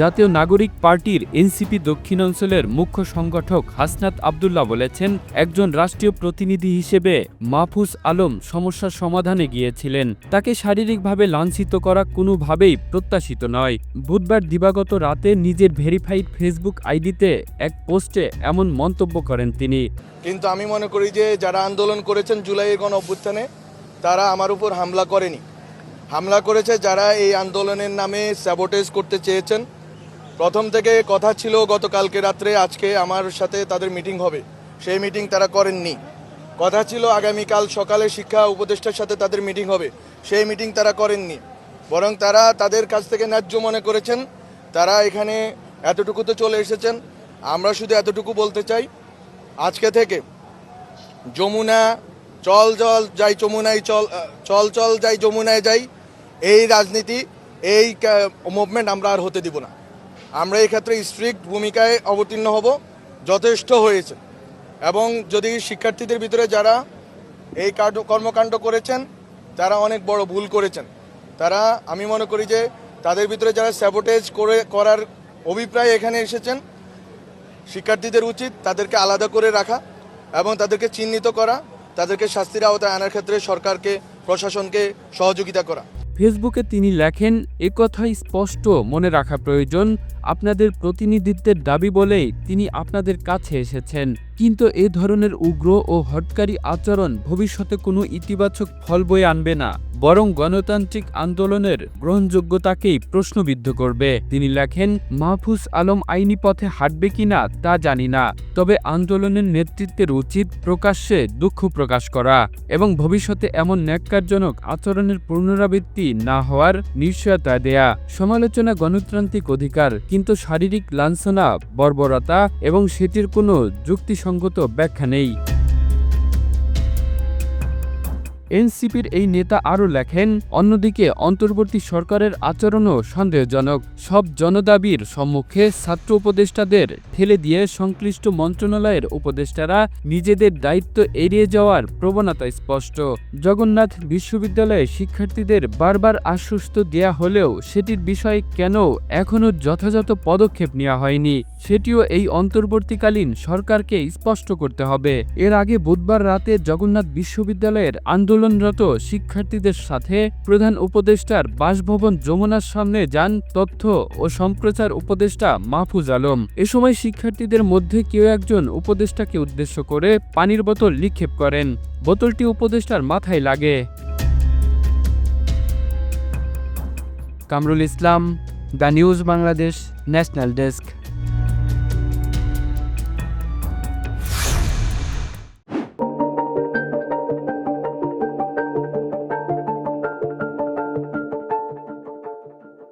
জাতীয় নাগরিক পার্টির এনসিপি দক্ষিণাঞ্চলের মুখ্য সংগঠক হাসনাত আবদুল্লাহ বলেছেন, একজন রাষ্ট্রীয় প্রতিনিধি হিসেবে মাহফুজ আলম সমস্যার সমাধানে গিয়েছিলেন। তাকে শারীরিকভাবে লাঞ্ছিত করা কোনোভাবেই প্রত্যাশিত নয়। বুধবার দিবাগত রাতে নিজের ভেরিফাইড ফেসবুক আইডিতে এক পোস্টে এমন মন্তব্য করেন তিনি। কিন্তু আমি মনে করি যে, যারা আন্দোলন করেছেন জুলাইয়ের গণ অভ্যুত্থানে, তারা আমার উপর হামলা করেনি। হামলা করেছে যারা এই আন্দোলনের নামে স্যাবোটেজ করতে চেয়েছেন। প্রথম থেকে কথা ছিল গতকালকে রাত্রে, আজকে আমার সাথে তাদের মিটিং হবে। সেই মিটিং তারা করেননি। কথা ছিল আগামীকাল সকালে শিক্ষা উপদেষ্টার সাথে তাদের মিটিং হবে। সেই মিটিং তারা করেননি। বরং তারা তাদের কাছ থেকে ন্যায্য মনে করেছেন। তারা এখানে এতটুকু তো চলে এসেছেন। আমরা শুধু এতটুকু বলতে চাই, আজকে থেকে যমুনা, চল চল যাই যমুনায় চল চল চল যাই যমুনায় যাই, এই রাজনীতি, এই মুভমেন্ট আমরা আর হতে দিব না। আমরা এই ক্ষেত্রে স্ট্রিক্ট ভূমিকায় অবতীর্ণ হব, যথেষ্ট হয়েছে। এবং যদি শিক্ষার্থীদের ভিতরে যারা এই কর্মকাণ্ড করেছেন, তারা অনেক বড় ভুল করেছেন। তারা, আমি মনে করি যে তাদের ভিতরে যারা স্যাবোটেজ করে, করার অভিপ্রায় এখানে এসেছেন, শিক্ষার্থীদের উচিত তাদেরকে আলাদা করে রাখা এবং তাদেরকে চিহ্নিত করা, তাদেরকে শাস্তির আওতায় আনার ক্ষেত্রে সরকারকে, প্রশাসনকে সহযোগিতা করা। ফেসবুকে তিনি লেখেন একথাই স্পষ্ট, মনে রাখা প্রয়োজন। আপনাদের প্রতিনিধিত্বের দাবি বলেই তিনি আপনাদের কাছে এসেছেন। কিন্তু এ ধরনের উগ্র ও হটকারী আচরণ ভবিষ্যতে কোনো ইতিবাচক ফল বয়ে আনবে না। বরং গণতান্ত্রিক আন্দোলনের গ্রহণযোগ্যতাকেই প্রশ্নবিদ্ধ করবে। তিনি লেখেন, মাহফুজ আলম আইনি পথে হাঁটবে কিনা তা জানি না। তবে আন্দোলনের নেতৃত্বের উচিত প্রকাশ্যে দুঃখ প্রকাশ করা এবং ভবিষ্যতে এমন ন্যাক্কারজনক আচরণের পুনরাবৃত্তি না হওয়ার নিশ্চয়তা দেয়া। সমালোচনা গণতান্ত্রিক অধিকার, কিন্তু শারীরিক লাঞ্ছনা, বর্বরতা এবং সেটির কোনো যুক্তিসঙ্গত ব্যাখ্যা নেই। এনসিপির এই নেতা আরও লেখেন, অন্যদিকে অন্তর্বর্তী সরকারের আচরণও সন্দেহজনক। সব জনদাবির সম্মুখে ছাত্র উপদেষ্টাদের ঠেলে দিয়ে সংশ্লিষ্ট মন্ত্রণালয়ের উপদেষ্টারা নিজেদের দায়িত্ব এড়িয়ে যাওয়ার প্রবণতা স্পষ্ট। জগন্নাথ বিশ্ববিদ্যালয়ে শিক্ষার্থীদের বারবার আশ্বস্ত দেয়া হলেও সেটির বিষয়ে কেন এখনও যথাযথ পদক্ষেপ নেওয়া হয়নি, সেটিও এই অন্তর্বর্তীকালীন সরকারকে স্পষ্ট করতে হবে। এর আগে বুধবার রাতে জগন্নাথ বিশ্ববিদ্যালয়ের আন্দোলনরত শিক্ষার্থীদের সাথে প্রধান উপদেষ্টার বাসভবন যমুনার সামনে যান তথ্য ও সম্প্রচার উপদেষ্টা মাহফুজ আলম। এ সময় শিক্ষার্থীদের মধ্যে কেউ একজন উপদেষ্টাকে উদ্দেশ্য করে পানির বোতল নিক্ষেপ করেন। বোতলটি উপদেষ্টার মাথায় লাগে। Kamrul Islam, the News Bangladesh national desk.